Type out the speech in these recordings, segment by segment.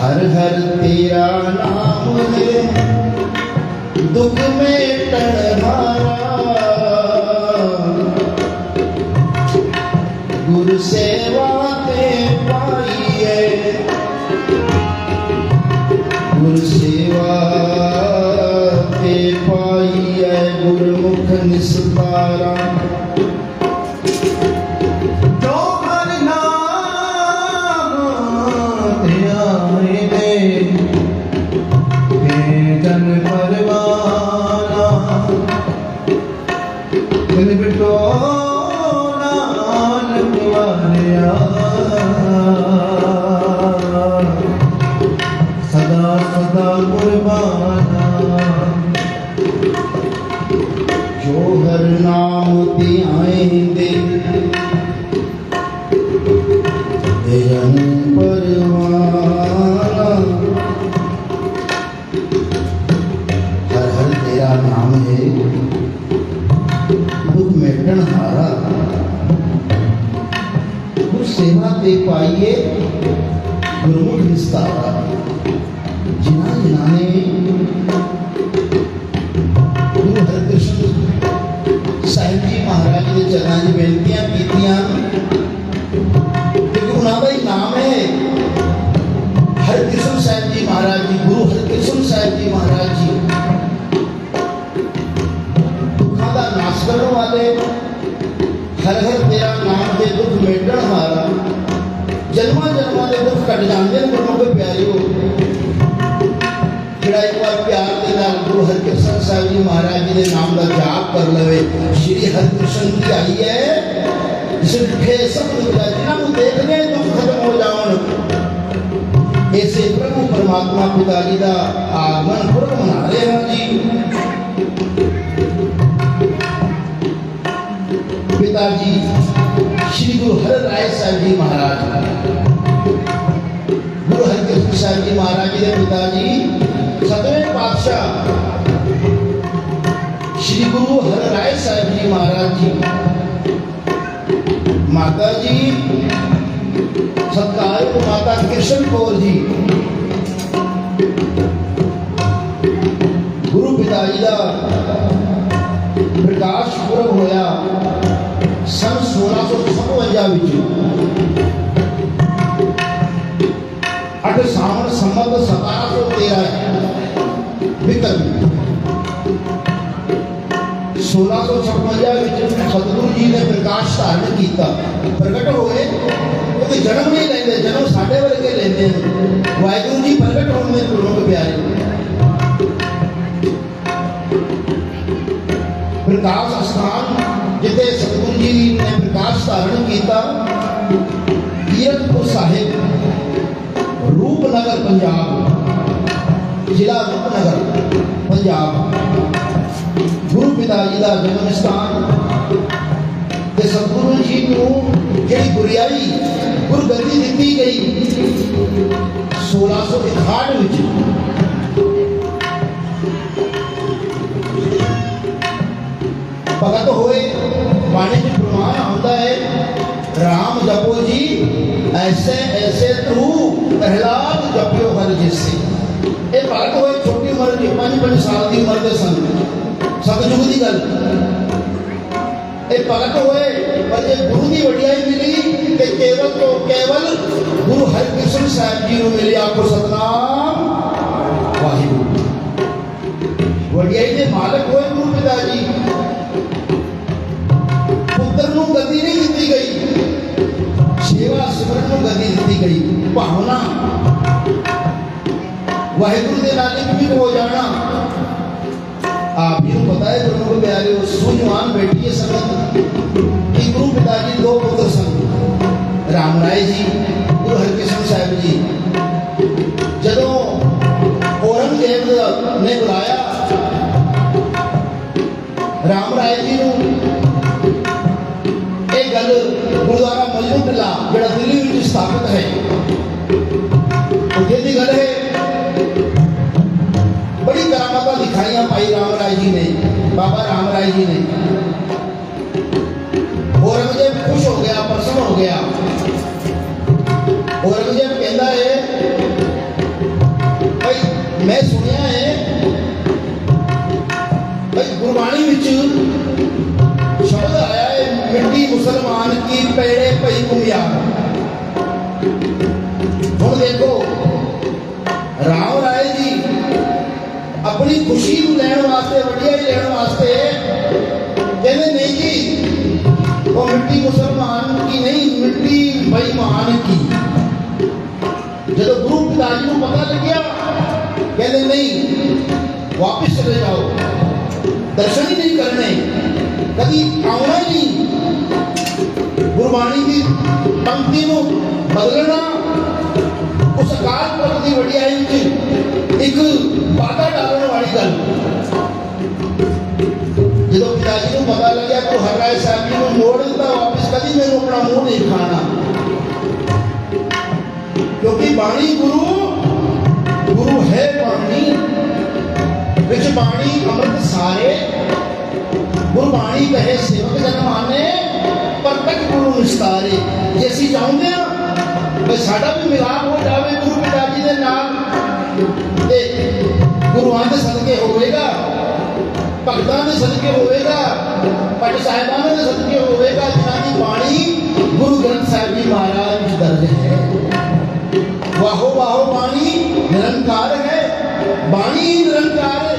हर हर तेरा नाम है दुख में टनहारा সদা কুরবান ਪਰਮਾਤਮਾ ਪਿਤਾ ਜੀ ਦਾ ਆਗਮਨ ਪੁਰਬ ਮਨਾ ਰਹੇ ਹਾਂ ਜੀ ਪਿਤਾ ਜੀ ਸ਼੍ਰੀ ਗੁਰੂ ਹਰਿ ਰਾਏ ਸਾਹਿਬ ਜੀ ਮਹਾਰਾਜ ਗੁਰੂ ਹਰਿਕ੍ਰਿਸ਼ਨ ਸਾਹਿਬ ਜੀ ਮਹਾਰਾਜ ਜੀ ਦੇ ਪਿਤਾ ਜੀ ਸਤਵੇਂ ਪਾਤਸ਼ਾਹ ਸ਼੍ਰੀ ਗੁਰੂ ਹਰਿ ਰਾਏ ਸਾਹਿਬ ਜੀ ਮਹਾਰਾਜ ਜੀ ਮਾਤਾ ਜੀ ਸਤਿਕਾਰਯੋਗ ਮਾਤਾ ਕ੍ਰਿਸ਼ਨ ਕੌਰ ਜੀ ਗੁਰੂ ਪਿਤਾ ਜੀ ਦਾ ਪ੍ਰਕਾਸ਼ ਪੁਰਬ ਹੋਇਆ ਸਨ 1657 ਵਿੱਚ ਅਠ ਸਾਵਣ ਸੰਮਤ 1713 ਵਿਕਰ 1656 ਵਿੱਚ ਸਤਿਗੁਰੂ ਜੀ ਨੇ ਪ੍ਰਕਾਸ਼ ਧਾਰਨ ਕੀਤਾ ਪ੍ਰਗਟ ਹੋਏ ਕਿਉਂਕਿ ਜਨਮ ਨਹੀਂ ਲੈਂਦੇ ਜਨਮ ਸਾਡੇ ਵਰਗੇ ਲੈਂਦੇ ਨੇ ਵਾਹਿਗੁਰੂ ਜੀ ਪ੍ਰਗਟ ਹੋਣ ਦੇ ਗੁਰੂ ਪਿਆਰੇ ਪ੍ਰਕਾਸ਼ ऐसे ऐसे तू प्रहलाद जपियो हर जैसे ये बात हो छोटी उम्र की, पाँच पाँच साल की उम्र के सन सतजुग की गल। ये बालक पर ये गुरु की वडियाई मिली, कि केवल तो केवल गुरु हरकृष्ण साहब जी को मिली आपको सतनाम। वाहिगुरु। वडियाई के मालक होए, गुरु पिताजी ईश्वरत्व गति दी गई पावना वाहेगुरु दे नाले भी हो जाना आप ही पता है प्रभु को प्यारे हो सुनवान बैठी है संगत कि गुरु पिता दो पुत्र सन राम राय जी गुरु हरकिशन साहब जी जदों औरंगज़ेब ने बुलाया राम राय जी ने ताकत है। यदि घर है। बड़ी करामत करामता दिखाइया पाई रामराय जी ने, बाबा राम राय जी ने। औरंगज़ेब खुश हो गया, प्रसन्न हो गया। औरंगज़ेब कहता है, भाई, मैं सुनिया है, भाई, गुरबाणी विच शब्द आया है, मिट्टी मुसलमान की पेड़े पई कुमिया। ਕੀ ਪੈੜੇ ਭਈ ਕੁਮਿਆਰ ਹੁਣ ਦੇਖੋ ਰਾਮ ਰਾਏ ਜੀ ਆਪਣੀ ਖੁਸ਼ੀ ਨੂੰ ਲੈਣ ਵਾਸਤੇ ਵਡਿਆਈ ਲੈਣ ਵਾਸਤੇ ਕਹਿੰਦੇ ਨਹੀਂ ਜੀ ਉਹ ਮਿੱਟੀ ਮੁਸਲਮਾਨ ਕੀ ਨਹੀਂ ਮਿੱਟੀ ਬੇਈਮਾਨ ਕੀ ਜਦੋਂ ਗੁਰੂ ਪਿਤਾ ਜੀ ਨੂੰ ਪਤਾ ਲੱਗਿਆ ਕਹਿੰਦੇ ਨਹੀਂ ਵਾਪਸ ਚਲੇ ਜਾਓ ਦਰਸ਼ਨ ਹੀ ਨਹੀਂ ਕਰਨੇ ਕਦੀ ਆਉਣਾ ਹੀ ਨਹੀਂ ਗੁਰਬਾਣੀ ਦੀ ਪੰਕਤੀ ਨੂੰ ਬਦਲਣਾ ਉਸ ਅਕਾਲ ਪੁਰਖ ਦੀ ਵਡਿਆਈ ਵਿੱਚ ਇੱਕ ਵਾਧਾ ਡਾਲਣ ਵਾਲੀ ਗੱਲ। ਜਦੋਂ ਪਿਤਾ ਜੀ ਨੂੰ ਪਤਾ ਲੱਗਿਆ ਕਿ ਹਰਰਾਏ ਸਾਹਿਬ ਜੀ ਨੂੰ ਮੋੜ ਦਿੱਤਾ, ਵਾਪਸ ਕਦੀ ਮੈਨੂੰ ਆਪਣਾ ਮੂੰਹ ਨਹੀਂ ਖਾਣਾ ਕਿਉਂਕਿ ਬਾਣੀ ਗੁਰੂ ਗੁਰੂ ਹੈ ਬਾਣੀ। ਵਿੱਚ ਬਾਣੀ ਅੰਮ੍ਰਿਤ ਸਾਰੇ। ਗੁਰਬਾਣੀ ਕਹੇ ਸੇਵਕ ਜਨ ਮਾਨੇ ਪ੍ਰਤੱਖ ਗੁਰੂ ਨਿਸਤਾਰੇ। ਜੇ ਅਸੀਂ ਚਾਹੁੰਦੇ ਹਾਂ ਕਿ ਸਾਡਾ ਵੀ ਮਿਲਾਪ ਹੋ ਜਾਵੇ, ਗੁਰੂ ਪਿਤਾ ਜੀ ਦੇ ਨਾਲ ਤੇ ਗੁਰੂਆਂ ਦੇ ਸਦਕੇ ਹੋਵੇਗਾ, ਭਗਤਾਂ ਦੇ ਸਦਕੇ ਹੋਵੇਗਾ ਪਟ ਸਾਹਿਬਾਨਾਂ ਦੇ ਸਦਕੇ ਹੋਵੇਗਾ, ਜਿਨ੍ਹਾਂ ਦੀ ਬਾਣੀ ਗੁਰੂ ਗ੍ਰੰਥ ਸਾਹਿਬ ਜੀ ਮਹਾਰਾਜ ਵਿੱਚ ਦਰਜ ਹੈ। ਵਾਹੋ ਵਾਹੋ ਬਾਣੀ ਨਿਰੰਕਾਰ ਹੈ, ਬਾਣੀ ਨਿਰੰਕਾਰ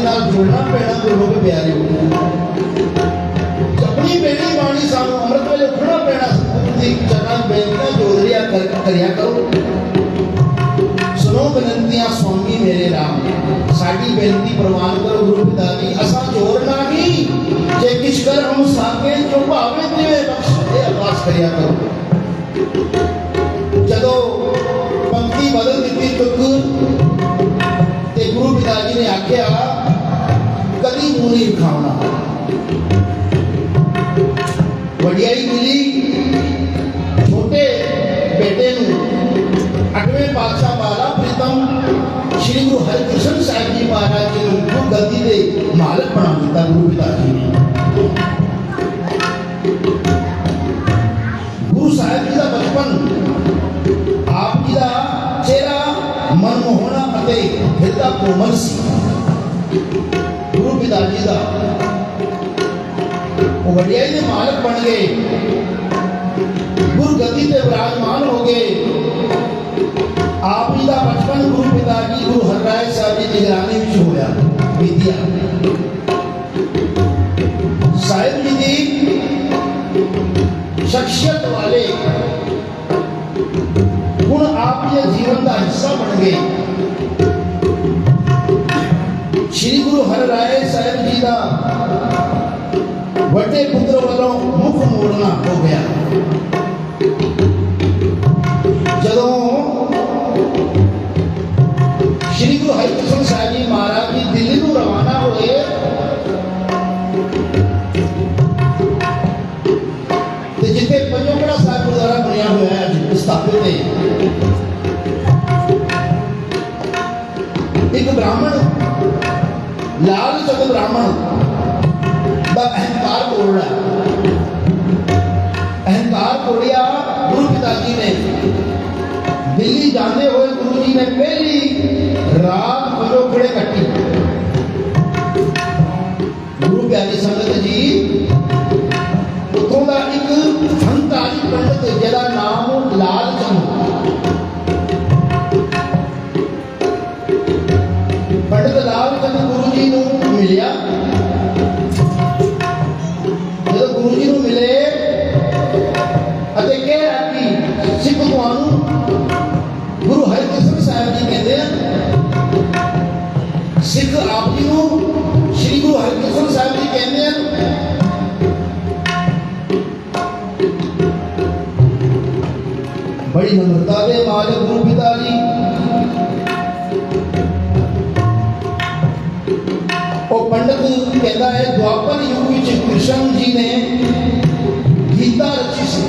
ਦੇ ਨਾਲ ਜੁੜਨਾ ਪੈਣਾ ਗੁਰੂ ਕੇ ਪਿਆਰੇ ਆਪਣੀ ਬੇੜੀ ਬਾਣੀ ਸਾਨੂੰ ਅੰਮ੍ਰਿਤ ਵੇਲੇ ਉੱਠਣਾ ਪੈਣਾ ਦੀ ਚਰਨਾਂ ਬੇਨਤੀਆਂ ਜੋਦਰੀਆਂ ਕਰ ਕਰਿਆ ਕਰੋ। ਸੁਣੋ ਬੇਨਤੀਆਂ ਸੁਆਮੀ ਮੇਰੇ ਰਾਮ, ਸਾਡੀ ਬੇਨਤੀ ਪ੍ਰਵਾਨ ਕਰੋ ਗੁਰੂ ਪਿਤਾ ਜੀ ਅਸਾਂ ਜੋੜਨਾ ਨਹੀਂ ਜੇ ਕਿਛ ਕਰ ਹਮ ਸਾਕੇ ਜੋ ਭਾਵੇਂ ਦੇਵੇ ਬਖਸ਼ ਇਹ ਅਰਦਾਸ ਕਰਿਆ ਕਰੋ। ਜਦੋਂ ਪੰਕਤੀ ਬਦਲ ਦਿੱਤੀ ਤੁਕ ਤੇ ਗੁਰੂ ਪਿਤਾ ਜੀ ਨੇ ਆਖਿਆ ਕਦੀ ਮੂੰਹ ਨਹੀਂ ਖਾਣਾ ਵਡਿਆਈ ਮਿਲੀ ਛੋਟੇ ਬੇਟੇ ਨੂੰ ਅਠਵੇਂ ਪਾਤਸ਼ਾਹ ਵਾਲਾ ਪ੍ਰੀਤਮ ਸ਼੍ਰੀ ਗੁਰੂ ਹਰਿਕ੍ਰਿਸ਼ਨ ਸਾਹਿਬ ਜੀ ਮਹਾਰਾਜ ਜੀ ਨੂੰ ਗੁਰੂ ਗੱਦੀ ਦੇ ਮਾਲਕ ਬਣਾ ਦਿੱਤਾ ਗੁਰੂ ਪਿਤਾ ਜੀ ਨੇ ਗੁਰੂ ਸਾਹਿਬ ਜੀ ਦਾ ਬਚਪਨ ਆਪ ਜੀ ਦਾ ਚਿਹਰਾ ਮਨਮੋਹਣਾ ਅਤੇ ਹਿਰਦਾ ਕੋਮਲ ਸੀ गीता गीता वो बढ़िया मालक बन गए गुरु गति से विराजमान हो गए आप ही का बचपन गुरु पिता की गुरु हरराय साहब की निगरानी में होया विद्या साहिब जी की शख्सियत वाले गुण आपके जीवन का हिस्सा बन गए पुत्र वालों मुख मोड़ना हो गया ਬੜੀ ਨਮਰਤਾ ਦੇ ਮਾਲਕ ਗੁਰੂ ਪਿਤਾ ਜੀ। ਉਹ ਪੰਡਤ ਕਹਿੰਦਾ ਹੈ ਦੁਆਪਰ ਯੁੱਗ ਵਿੱਚ ਕ੍ਰਿਸ਼ਨ ਜੀ ਨੇ ਗੀਤਾ ਰਚੀ ਸੀ।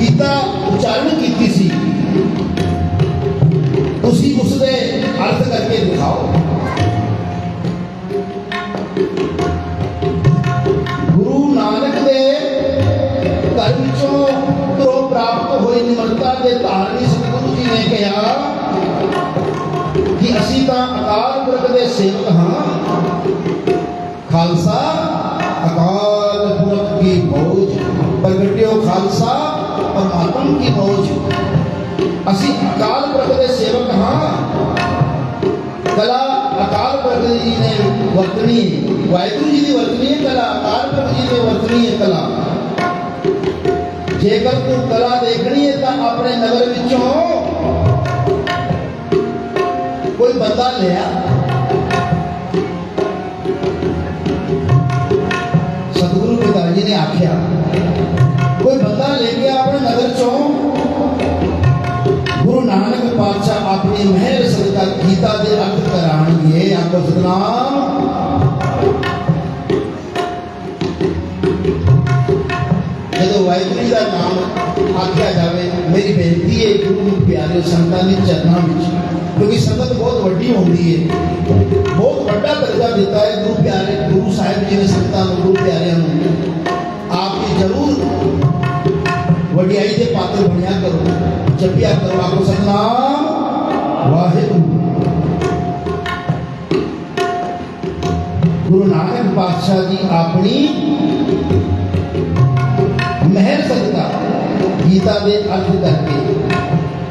ਗੀਤਾ ਉਚਾਰਨ ਕੀਤੀ ਸੀ। ਤੁਸੀਂ ਉਸ ਦੇ ਅਰਥ ਕਰਕੇ ਦਿਖਾਓ। ਦੇ ਸੇਵਕ ਹਾਂ ਖਾਲਸਾ ਅਕਾਲ ਪੁਰਖ ਕੀ ਮੌਜ ਪ੍ਰਗਟਿਓ ਖਾਲਸਾ ਪਰਮਾਤਮ ਕੀ ਮੌਜ ਅਸੀਂ ਅਕਾਲ ਪੁਰਖ ਦੇ ਸੇਵਕ ਹਾਂ ਕਲਾ ਅਕਾਲ ਪੁਰਖ ਜੀ ਨੇ ਵਰਤਣੀ ਹੈ। ਵਾਹਿਗੁਰੂ ਜੀ ਦੀ ਵਰਤਣੀ ਹੈ ਕਲਾ ਅਕਾਲ ਪੁਰਖ ਜੀ ਨੇ ਵਰਤਣੀ ਹੈ ਕਲਾ ਜੇਕਰ ਤੂੰ ਕਲਾ ਦੇਖਣੀ ਹੈ ਤਾਂ ਆਪਣੇ ਨਗਰ ਵਿੱਚੋਂ ਕੋਈ ਬੰਦਾ ਲਿਆ मैं सदका गीता के अर्थ कराने आपको सतनाम जो वाहगुरु का नाम आख्या जाए मेरी बेनती है गुरु प्यारे संतान के चरणों में, क्योंकि संगत बहुत वही होती है। बहुत वाला दर्जा देता है गुरु प्यारे, गुरु साहब जी ने संतान गुरु प्यारे आपकी ज़रूर वडियाई के पात्र बनया करो, जपिया करो, आपको सतनाम ਪਾਤਸ਼ਾਹ ਜੀ ਆਪਣੀ ਮਹਿਰ ਸਦਕਾ ਗੀਤਾ ਦੇ ਅਰਥ ਕਰਕੇ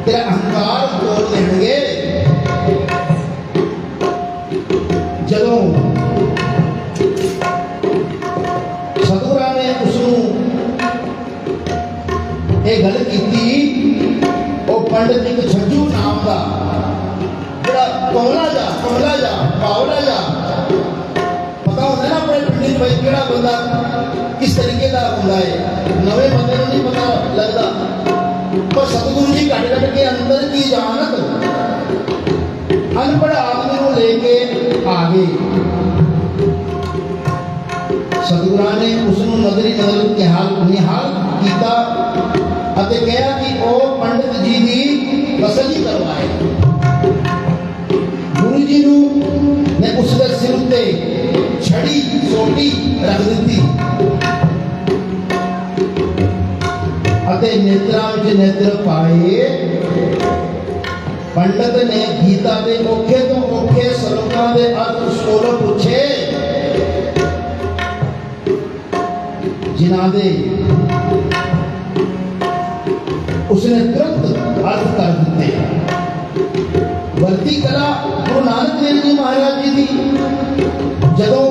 ਤੇਰਾ ਅਹੰਕਾਰ ਤੋੜ ਦੇਣਗੇ ਜਦੋਂ ਸਤਿਗੁਰਾਂ ਨੇ ਉਸ ਨੂੰ ਇਹ ਗੱਲ ਕੀਤੀ, ਉਹ ਪੰਡਤ ਇੱਕ ਛੱਜੂ ਨਾਮ ਦਾ, ਜਿਹੜਾ ਕੌਲਾ ਜਾ ਕੌਲਾ ਜਾ ਪਾਵਲਾ ਜਾ ਭਾਈ ਕਿਹੜਾ ਬੰਦਾ ਕਿਸ ਤਰੀਕੇ ਦਾ ਹੁੰਦਾ ਹੈ ਨਵੇਂ ਬੰਦੇ ਨੂੰ ਨਹੀਂ ਪਤਾ ਲੱਗਦਾ ਪਰ ਸਤਿਗੁਰੂ ਜੀ ਘੱਟ ਘੱਟ ਕੇ ਅੰਦਰ ਕੀ ਜਾਣਤ ਅਨਪੜ੍ਹ ਆਦਮੀ ਨੂੰ ਲੈ ਕੇ ਆ ਗਏ ਸਤਿਗੁਰਾਂ ਨੇ ਉਸ ਨੂੰ ਨਜ਼ਰੀ ਨਜ਼ਰ ਨਿਹਾਲ ਨਿਹਾਲ ਕੀਤਾ ਅਤੇ ਕਿਹਾ ਕਿ ਉਹ ਪੰਡਿਤ ਜੀ ਦੀ ਤਸੱਲੀ ਕਰਵਾਏ ਗੁਰੂ ਜੀ ਨੂੰ ਨੇ ਉਸ ਦੇ ਸਿਰ ਉੱਤੇ छड़ी, सोटी रख दी अतः नेत्रांच नेत्र पाए, पंडित ने गीता के मुख्य तो मुख्य श्लोकों के अर्थ सोलह पूछे। जिन्हें उसने तुरंत अर्थ कर दिते। वर्ती कला गुरु नानक देव जी महाराज जी की ਜਦੋਂ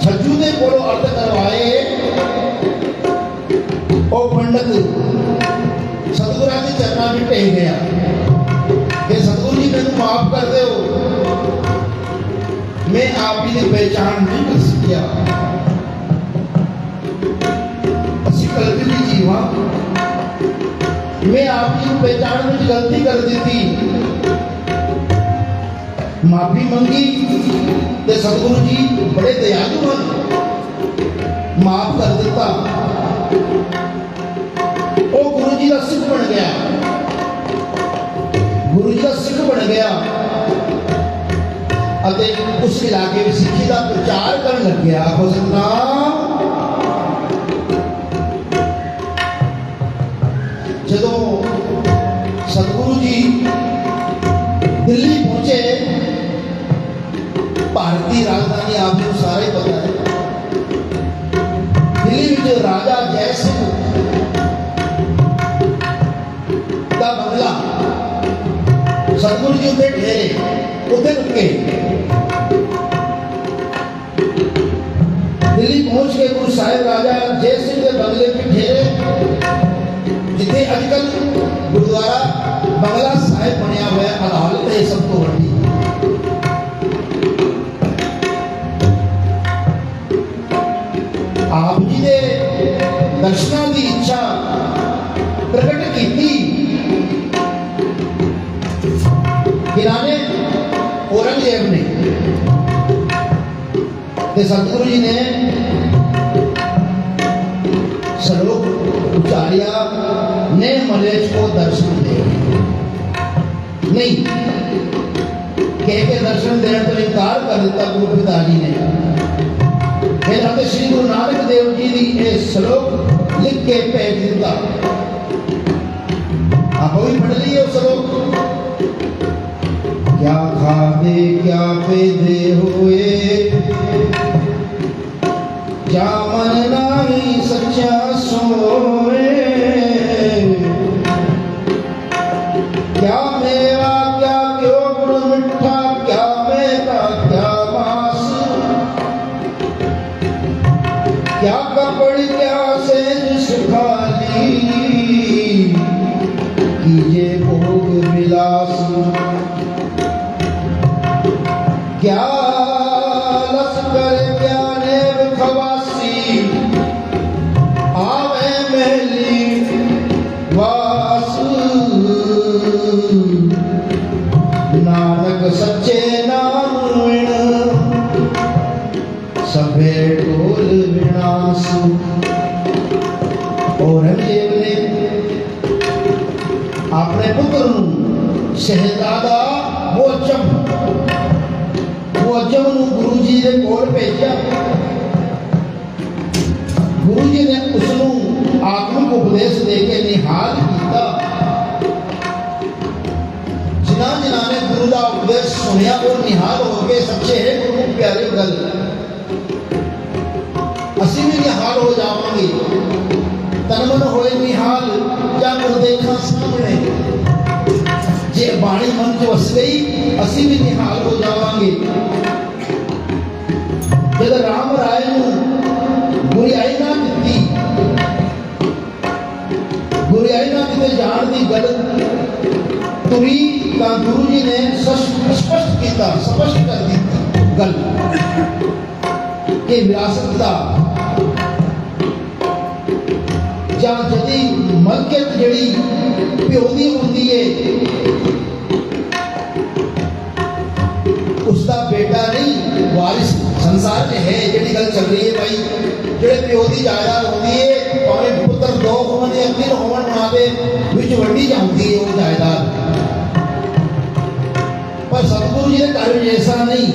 ਛੱਜੂ ਦੇ ਕੋਲੋਂ ਅਰਥ ਕਰਵਾਏ ਉਹ ਪੰਡਤ ਸਤਿਗੁਰਾਂ ਦੇ ਚਰਨਾਂ ਵਿੱਚ ਟੇਕ ਗਿਆ ਕਿ ਸਤਿਗੁਰੂ ਜੀ ਮੈਨੂੰ ਮਾਫ ਕਰ ਦਿਓ ਮੈਂ ਆਪ ਜੀ ਦੀ ਪਹਿਚਾਣ ਨਹੀਂ ਕਰ ਸਕਿਆ ਅਸੀਂ ਗਲਤੀ ਦੀ ਜੀਵਾ ਮੈਂ ਆਪ ਜੀ ਨੂੰ ਪਹਿਚਾਣ ਵਿੱਚ ਗਲਤੀ ਕਰ ਦਿੱਤੀ ਮਾਫੀ ਮੰਗੀ ਤੇ ਸਤਿਗੁਰੂ ਜੀ ਬੜੇ ਦਇਆਲੂ ਹਨ। ਮਾਫ ਕਰ ਦਿੱਤਾ। ਉਹ ਗੁਰੂ ਜੀ ਦਾ ਸਿੱਖ ਬਣ ਗਿਆ। ਗੁਰੂ ਜੀ ਦਾ ਸਿੱਖ ਬਣ ਗਿਆ। ਅਤੇ ਉਸ ਇਲਾਕੇ ਵਿੱਚ ਸਿੱਖੀ ਦਾ ਪ੍ਰਚਾਰ ਕਰਨ ਲੱਗਿਆ। ਹੋ ਸਤਨਾਮ पता नहीं आपको तो सारे पता है। दिल्ली में राजा जय सिंह का बंगला सतगुरु जी उसे ठहरे उसे रुके दिल्ली पहुँच के गुरु साहेब राजा जय सिंह के बंगले पे ठहरे, जिथे अजकल गुरुद्वारा बंगला साहेब बनिया हुआ है, अलहल ये सबको। ਦਰਸ਼ਨਾਂ ਦੀ ਇੱਛਾ ਪ੍ਰਗਟ ਕੀਤੀ ਕਿਰਾਨੇ ਔਰੰਗਜ਼ੇਬ ਨੇ ਤੇ ਸਤਿਗੁਰੂ ਜੀ ਨੇ ਸਲੋਕ ਉਚਾਰਿਆ ਨੇ ਮਲੇਸ਼ को दर्शन दे नहीं कह के दर्शन देने ਤੋਂ ਇਨਕਾਰ ਕਰ ਦਿੱਤਾ ਗੁਰੂ ਪਿਤਾ ਜੀ ਨੇ ਫਿਰ ਅਤੇ ਸ੍ਰੀ ਗੁਰੂ ਨਾਨਕ ਦੇਵ ਜੀ ਦੀ ਇਹ ਸ਼ਲੋਕ ਲਿਖ ਕੇ ਭੇਜ ਦਿੱਤਾ ਆਪਾਂ ਵੀ ਪੜ੍ਹ ਲਈਏ ਉਹ ਸ਼ਲੋਕ ਕਿਆ खाते क्या पेदे हुए जामन नाही सच्चा ਸ਼ਹਿਜ਼ਾਦਾ ਮੋਚਮ। ਮੋਚਮ ਨੂੰ ਗੁਰੂ ਜੀ ਦੇ ਕੋਲ ਭੇਜਿਆ। ਗੁਰੂ ਜੀ ਨੇ ਉਸ ਨੂੰ ਆਤਮਿਕ ਉਪਦੇਸ਼ ਦੇ ਕੇ ਨਿਹਾਲ ਕੀਤਾ। ਜਿਨ੍ਹਾਂ ਜਿਨ੍ਹਾਂ ਨੇ ਗੁਰੂ ਦਾ ਉਪਦੇਸ਼ ਸੁਣਿਆ, ਉਹ ਨਿਹਾਲ ਹੋ ਕੇ ਸੱਚੇ ਹੈ ਗੁਰੂ ਪਿਆਰੇ ਗੱਲ ਅਸੀਂ ਵੀ ਨਿਹਾਲ ਹੋ ਜਾਵਾਂਗੇ। ਤਨ ਮਨ ਹੋਏ ਨਿਹਾਲ ਜਾਂ ਗੁਰ ਦੇਖਾਂ ਸਾਹਮਣੇ। ਜੇ ਬਾਣੀ ਮਨ ਚ ਵਸ ਗਈ ਅਸੀਂ ਵੀ ਨਿਹਾਲ ਹੋ ਜਾਵਾਂਗੇ ਜਦ ਰਾਮ ਰਾਏ ਨੂੰ ਗੁਰਿਆਈ ਨਾ ਦਿੱਤੀ ਗੁਰਿਆਈ ਨਾ ਕਿਤੇ ਜਾਣ ਦੀ ਗੱਲ ਤੁਰੀ ਤਾਂ ਗੁਰੂ ਜੀ ਨੇ ਸਸ਼- ਸਪਸ਼ਟ ਕੀਤਾ ਸਪਸ਼ਟ ਕਰ ਦਿੱਤੀ ਗੱਲ ਕਿ ਵਿਰਾਸਤ ਦਾ ਜਾਂ ਜਦੀ ਮਲਕੀਅਤ ਜਿਹੜੀ ਪਿਓ ਦੀ ਹੁੰਦੀ ਏ ਗੱਲ ਚੱਲ ਰਹੀ ਹੈ ਭਾਈ ਜਿਹੜੇ ਪਿਓ ਦੀ ਜਾਇਦਾਦ ਹੁੰਦੀ ਏ ਭਾਵੇਂ ਪੁੱਤਰ ਦੋ ਹੋਣ ਜਾਂ ਤਿੰਨ ਹੋਣ ਮਾਂ ਦੇ ਵਿੱਚ ਵੰਡੀ ਜਾਂਦੀ ਏ ਉਹ ਜਾਇਦਾਦ ਪਰ ਸਤਿਗੁਰੂ ਜੀ ਦੇ ਘਰ ਵਿੱਚ ਐਸਾ ਨਹੀਂ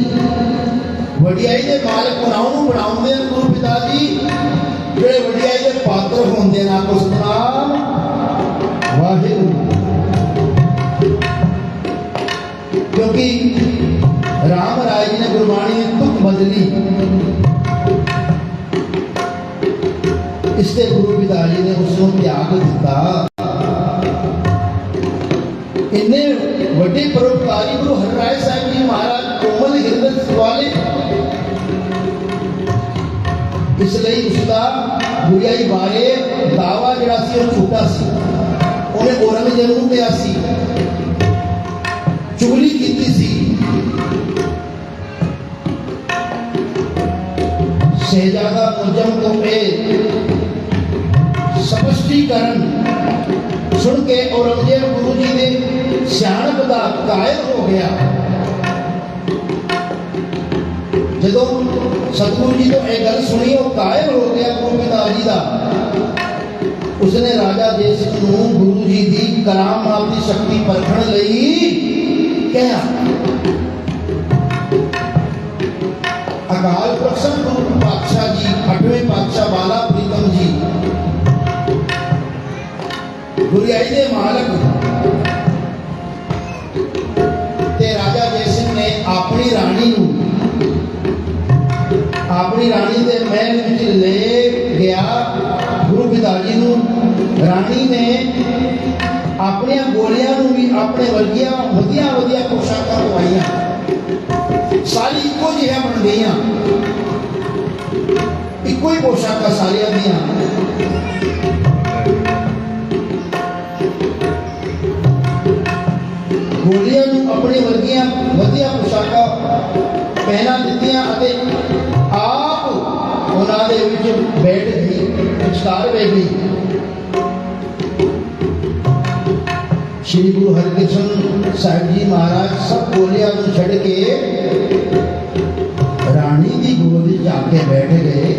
ਵਡਿਆਈ ਦੇ ਮਾਲਕ ਬਣਾਉਣ ਨੂੰ ਬਣਾਉਂਦੇ ਨੇ ਗੁਰੂ ਪਿਤਾ ਜੀ ਜਿਹੜੇ ਵਡਿਆਈ ਦੇ ਪਾਤਰ ਹੁੰਦੇ ਨੇ ਆਪੋ ਇਸ ਤੇ ਗੁਰੂ ਪਿਤਾ ਜੀ ਨੇ ਉਸ ਨੂੰ ਤਿਆਗ ਦਿੱਤਾ ਇੰਨੇ ਵੱਡੇ ਪਰਉਪਕਾਰੀ ਗੁਰੂ ਹਰਿਰਾਏ ਸਾਹਿਬ ਜੀ ਮਹਾਰਾਜ ਕੋਮਲ ਹਿਰਦੇ ਵਾਲੇ ਇਸ ਲਈ ਉਸ ਦਾ ਗੁਰਿਆਈ ਬਾਰੇ ਦਾਵਾ ਜਿਹੜਾ ਸੀ ਉਹ ਝੂਠਾ ਸੀ ਉਹਨੇ ਔਰੰਗਜ਼ੇਬ ਨੂੰ ਕਿਹਾ ਸੀ ਚੁਗਲੀ ਕੀਤੀ ਸੀ ਸ਼ਹਿਜ਼ਾਦਾ ਮੁਜਮ ਤੋਂ ਇਹ ਸਪਸ਼ਟੀਕਰਨ ਸੁਣ ਕੇ ਔਰੰਗਜ਼ੇਬ ਗੁਰੂ ਜੀ ਦੇ ਸਿਆਣਪ ਦਾ ਕਾਇਲ ਹੋ ਗਿਆ ਜਦੋਂ ਸਤਿਗੁਰੂ ਜੀ ਤੋਂ ਇਹ ਗੱਲ ਸੁਣੀ ਉਹ ਕਾਇਲ ਹੋ ਗਿਆ ਗੁਰੂ ਪਿਤਾ ਜੀ ਦਾ ਉਸਨੇ ਰਾਜਾ ਦੇਸ਼ ਨੂੰ ਗੁਰੂ ਜੀ ਦੀ ਕਰਾਮਾਤ ਦੀ ਸ਼ਕਤੀ ਪਰਖਣ ਲਈ ਕਿਹਾ ਅਕਾਲ ਪੁਰਖ ਸਤਿਗੁਰੂ ਪਾਤਸ਼ਾਹ ਜੀ 8ਵੇਂ ਗੁਰਿਆਈ ਦੇ ਮਾਲਕ ਤੇ ਰਾਜਾ ਜੈ ਸਿੰਘ ਨੇ ਆਪਣੀ ਰਾਣੀ ਨੂੰ, ਆਪਣੀ ਰਾਣੀ ਦੇ ਮਹਿਲ ਵਿੱਚ ਲੈ ਗਿਆ। ਗੁਰੂ ਪਿਤਾ ਜੀ ਨੂੰ ਰਾਣੀ ਨੇ ਆਪਣੀਆਂ ਗੋਲੀਆਂ ਨੂੰ ਵੀ ਆਪਣੇ ਵਰਗੀਆਂ ਵਧੀਆ ਵਧੀਆ ਪੁਸ਼ਾਕਾਂ ਪਵਾਈਆਂ ਸਾਰੀ ਇੱਕੋ ਜਿਹੀਆਂ ਬਣ ਗਈਆਂ। ਇੱਕੋ ਹੀ ਪੁਸ਼ਾਕਾਂ ਸਾਰੀਆਂ ਦੀਆਂ। ਪਹਿਨਾ ਦਿੱਤੀਆਂ ਅਤੇ ਆਪ ਉਹਨਾਂ ਦੇ ਵਿੱਚ ਬੈਠ ਗਈ ਵਿਚਕਾਰ ਬੈਠ ਗਈ ਸ਼੍ਰੀ ਗੁਰੂ ਹਰਿਕ੍ਰਿਸ਼ਨ ਸਾਹਿਬ ਜੀ ਮਹਾਰਾਜ ਸਭ ਗੋਲੀਆਂ ਨੂੰ ਛੱਡ ਕੇ ਰਾਣੀ ਦੀ ਗੋਦ ਵਿੱਚ ਜਾ ਕੇ ਬੈਠ ਗਏ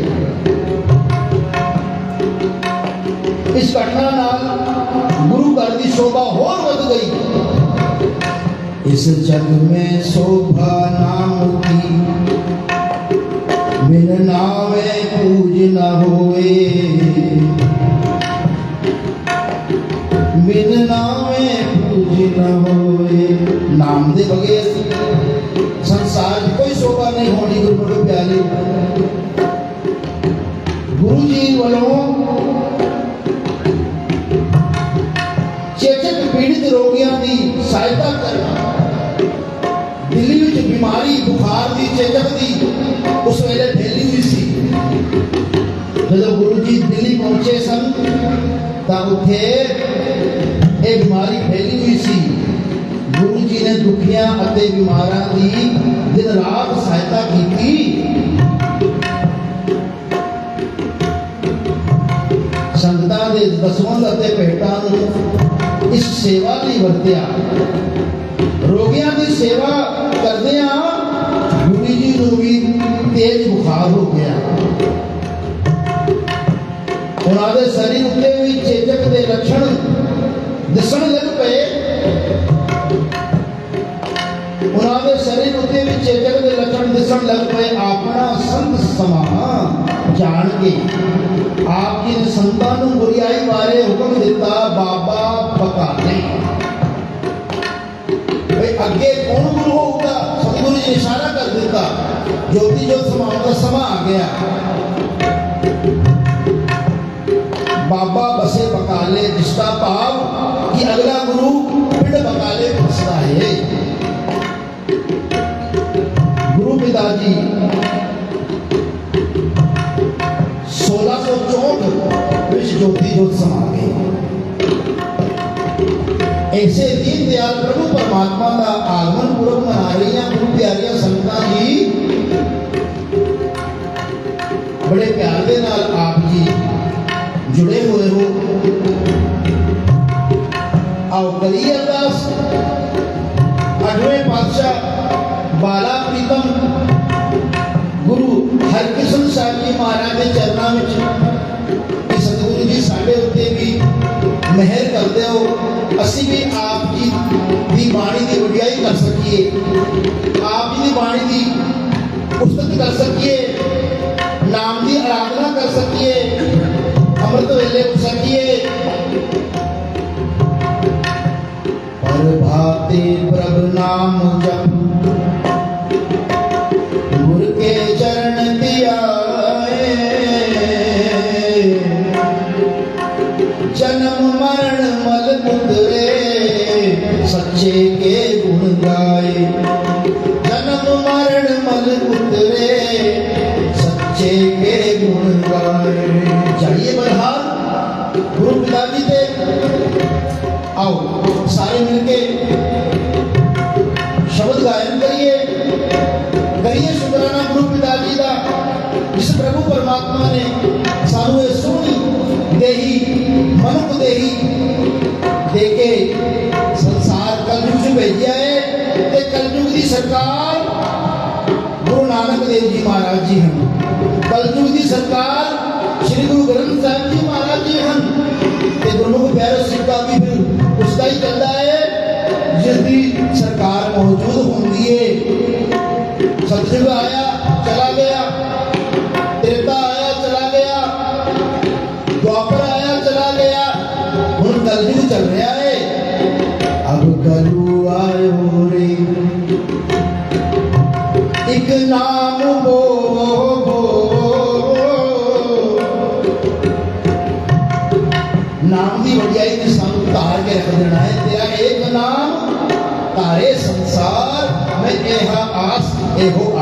ਇਸ ਘਟਨਾ ਨਾਲ ਗੁਰੂ ਘਰ ਦੀ ਸ਼ੋਭਾ ਹੋਰ ਵੱਧ ਗਈ इस जग में शोभा नाम की। बिन नावे पूज न होए। बिन नावे पूज न होए। नाम दे बगैर संसार कोई शोभा नहीं होनी गुरु प्यारे। ਤਾਂ ਉੱਥੇ ਇਹ ਬਿਮਾਰੀ ਫੈਲੀ ਹੋਈ ਸੀ। ਗੁਰੂ ਜੀ ਨੇ ਦੁਖੀਆਂ ਅਤੇ ਬਿਮਾਰਾਂ ਦੀ ਦਿਨ ਰਾਤ ਸਹਾਇਤਾ ਕੀਤੀ। ਸੰਗਤਾਂ ਦੇ ਦਸਵੰਦ ਅਤੇ ਭੇਟਾਂ ਨੂੰ ਇਸ ਸੇਵਾ ਲਈ ਵਰਤਿਆ। ਰੋਗੀਆਂ ਦੀ ਸੇਵਾ ਕਰਦਿਆਂ ਗੁਰੂ ਚੇਚਕ ਦੇ ਲੱਛਣ ਦਿਸਣ ਲੱਗ ਪਏ ਉਹਨਾਂ ਦੇ ਸਰੀਰ ਉੱਤੇ ਵੀ ਚੇਚਕ ਦੇ ਲੱਛਣ ਦਿਸਣ ਲੱਗ ਪਏ ਆਪਣਾ ਸੰਤ ਸਮਾ ਜਾਣ ਕੇ ਆਪ ਜੀ ਨੇ ਸੰਤਾਂ ਨੂੰ ਬੁਰੀਆਈ ਬਾਰੇ ਹੁਕਮ ਦਿੱਤਾ ਬਾਬਾ ਬਕਾਲੇ ਬਈ ਅੱਗੇ ਕੌਣ ਗੁਰੂ ਹੋਊਗਾ ਸਤਿਗੁਰੂ ਜੀ ਨੇ ਇਸ਼ਾਰਾ ਕਰ ਦਿੱਤਾ ਜੋਤੀ ਜੋਤ ਸਮਾਉਣ ਦਾ ਸਮਾਂ ਆ ਗਿਆ ਬਾਬਾ बकाले जिसका पाव कि अगला गुरु पिंड बकाले फंसता है। गुरु पिताजी, सोलह सौ चौंठ विश्व ज्योति ज्योत समा गए ऐसे दीन दयाल प्रभु परमात्मा का आगमन पूर्व मना रही है। गुरु प्यारिया संता जी, बड़े प्यार के नाल आप जी ਜੁੜੇ ਹੋਏ ਹੋ ਆਓ ਕਰੀ ਅਰਦਾਸ ਅਠਵੇਂ ਪਾਤਸ਼ਾਹ ਬਾਲਾ ਪ੍ਰੀਤਮ ਗੁਰੂ ਹਰਕ੍ਰਿਸ਼ਨ ਸਾਹਿਬ ਜੀ ਮਹਾਰਾਜ ਦੇ ਚਰਨਾਂ ਵਿੱਚ ਸਤਿਗੁਰੂ ਜੀ ਸਾਡੇ ਉੱਤੇ ਵੀ ਮਿਹਰ ਕਰਦੇ ਹੋ ਅਸੀਂ ਵੀ ਆਪ ਜੀ ਦੀ ਬਾਣੀ ਦੀ ਵਡਿਆਈ ਕਰ ਸਕੀਏ ਆਪ ਜੀ ਦੀ ਬਾਣੀ ਦੀ ਉਸਤਤ ਕਰ ਸਕੀਏ అమృతం तो प्रभु नाम जप 그리고